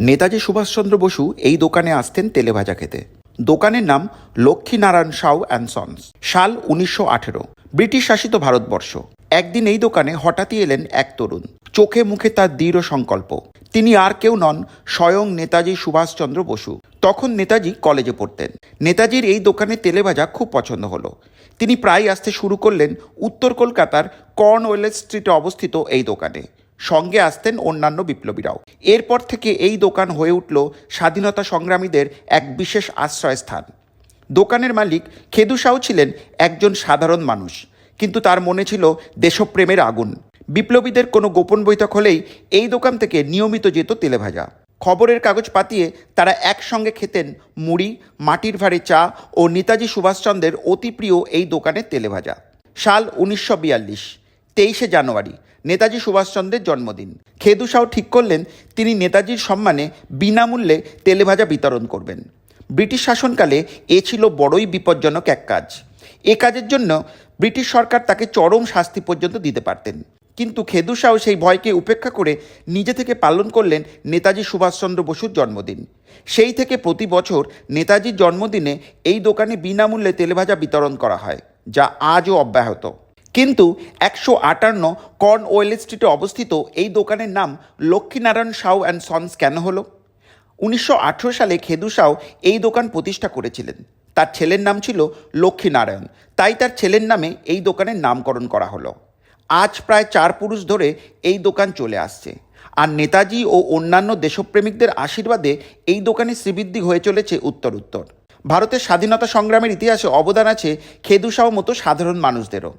নেতাজি সুভাষচন্দ্র বসু এই দোকানে আসতেন তেলে ভাজা খেতে। দোকানের নাম লক্ষ্মীনারায়ণ সাউ অ্যান্ড সন্স। সাল উনিশশো আঠেরো। ব্রিটিশ শাসিত ভারতবর্ষ। একদিন এই দোকানে হঠাৎই এলেন এক তরুণ। চোখে মুখে তার দৃঢ় সংকল্প। তিনি আর কেউ নন, স্বয়ং নেতাজি সুভাষচন্দ্র বসু। তখন নেতাজি কলেজে পড়তেন। নেতাজির এই দোকানে তেলে ভাজা খুব পছন্দ হলো। তিনি প্রায় আসতে শুরু করলেন উত্তর কলকাতার কর্নওয়েলেস স্ট্রিটে অবস্থিত এই দোকানে। সঙ্গে আসতেন অন্যান্য বিপ্লবীরাও। এরপর থেকে এই দোকান হয়ে উঠল স্বাধীনতা সংগ্রামীদের এক বিশেষ আশ্রয়স্থান। দোকানের মালিক খেদু সাউ ছিলেন একজন সাধারণ মানুষ, কিন্তু তার মনে ছিল দেশপ্রেমের আগুন। বিপ্লবীদের কোনো গোপন বৈঠক হলেই এই দোকান থেকে নিয়মিত যেত তেলেভাজা। খবরের কাগজ পাতিয়ে তারা একসঙ্গে খেতেন মুড়ি, মাটির ভারে চা ও নেতাজি সুভাষচন্দ্রের অতি প্রিয় এই দোকানের তেলেভাজা। সাল উনিশশো বিয়াল্লিশ, তেইশে জানুয়ারি নেতাজি সুভাষচন্দ্রের জন্মদিন। খেদু সাউ ঠিক করলেন, তিনি নেতাজির সম্মানে বিনামূল্যে তেলেভাজা বিতরণ করবেন। ব্রিটিশ শাসনকালে এ ছিল বড়ই বিপজ্জনক এক কাজ। এ কাজের জন্য ব্রিটিশ সরকার তাকে চরম শাস্তি পর্যন্ত দিতে পারতেন। কিন্তু খেদু সাউ সেই ভয়কে উপেক্ষা করে নিজে থেকে পালন করলেন নেতাজি সুভাষচন্দ্র বসুর জন্মদিন। সেই থেকে প্রতি বছর নেতাজির জন্মদিনে এই দোকানে বিনামূল্যে তেলেভাজা বিতরণ করা হয়, যা আজও অব্যাহত। কিন্তু একশো আটান্ন কর্ন ওয়েল স্ট্রিটে অবস্থিত এই দোকানের নাম লক্ষ্মীনারায়ণ সাউ অ্যান্ড সন্স কেন হলো? উনিশশো আঠেরো সালে খেদু সাউ এই দোকান প্রতিষ্ঠা করেছিলেন। তার ছেলের নাম ছিল লক্ষ্মীনারায়ণ। তাই তার ছেলের নামে এই দোকানের নামকরণ করা হলো। আজ প্রায় চার পুরুষ ধরে এই দোকান চলে আসছে। আর নেতাজি ও অন্যান্য দেশপ্রেমিকদের আশীর্বাদে এই দোকানে শ্রীবৃদ্ধি হয়ে চলেছে উত্তর উত্তর ভারতের স্বাধীনতা সংগ্রামের ইতিহাসে অবদান আছে খেদুশাহ মতো সাধারণ মানুষদেরও।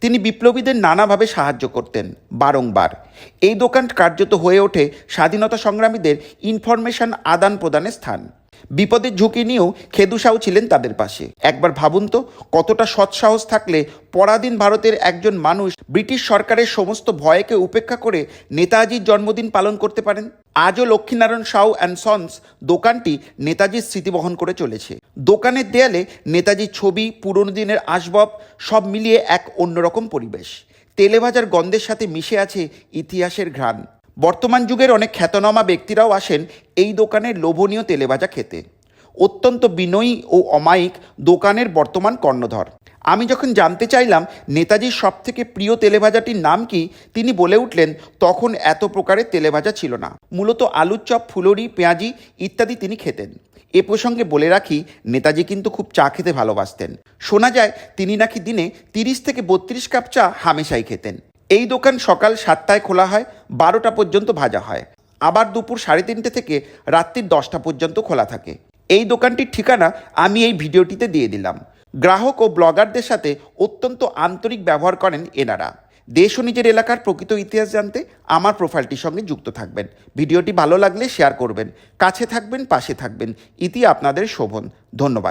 তিনি বিপ্লবীদের নানাভাবে সাহায্য করতেন, বারংবার। এই দোকান কার্যত হয়ে ওঠে স্বাধীনতা সংগ্রামীদের ইনফরমেশন আদান প্রদানের স্থান। বিপদের ঝুঁকি নিয়েও খেদু সাউ ছিলেন তাদের পাশে। একবার ভাবুন তো, কতটা সৎসাহস থাকলে পরাধীন ভারতের একজন মানুষ ব্রিটিশ সরকারের সমস্ত ভয়কে উপেক্ষা করে নেতাজির জন্মদিন পালন করতে পারেন? আজও লক্ষ্মীনারায়ণ সাউ অ্যান্ড সন্স দোকানটি নেতাজির স্মৃতি বহন করে চলেছে। দোকানের দেয়ালে নেতাজির ছবি, পুরনো দিনের আসবাব সব মিলিয়ে এক অন্যরকম পরিবেশ। তেলেভাজার গন্ধের সাথে মিশে আছে ইতিহাসের ঘ্রাণ। বর্তমান যুগের অনেক খ্যাতনামা ব্যক্তিরাও আসেন এই দোকানের লোভনীয় তেলেভাজা খেতে। অত্যন্ত বিনয়ী ও অমায়িক দোকানের বর্তমান কর্ণধর। আমি যখন জানতে চাইলাম নেতাজির সব থেকে প্রিয় তেলেভাজাটির নাম কি, তিনি বলে উঠলেন, তখন এত প্রকারের তেলেভাজা ছিল না। মূলত আলুর চপ, ফুলরি, পেঁয়াজি ইত্যাদি তিনি খেতেন। এ প্রসঙ্গে বলে রাখি, নেতাজি কিন্তু খুব চা খেতে ভালোবাসতেন। শোনা যায়, তিনি নাকি দিনে তিরিশ থেকে বত্রিশ কাপ চা হামেশাই খেতেন। এই দোকান সকাল সাতটায় খোলা হয়, বারোটা পর্যন্ত ভাজা হয়। আবার দুপুর সাড়ে তিনটে থেকে রাত্রির দশটা পর্যন্ত খোলা থাকে। এই দোকানটির ঠিকানা আমি এই ভিডিওটিতে দিয়ে দিলাম। গ্রাহক ও ব্লগারদের সাথে অত্যন্ত আন্তরিক ব্যবহার করেন এনারা। দেশ ও নিজের এলাকার প্রকৃত ইতিহাস জানতে আমার প্রোফাইলটির সঙ্গে যুক্ত থাকবেন। ভিডিওটি ভালো লাগলে শেয়ার করবেন। কাছে থাকবেন, পাশে থাকবেন। ইতি আপনাদের শোভন। ধন্যবাদ।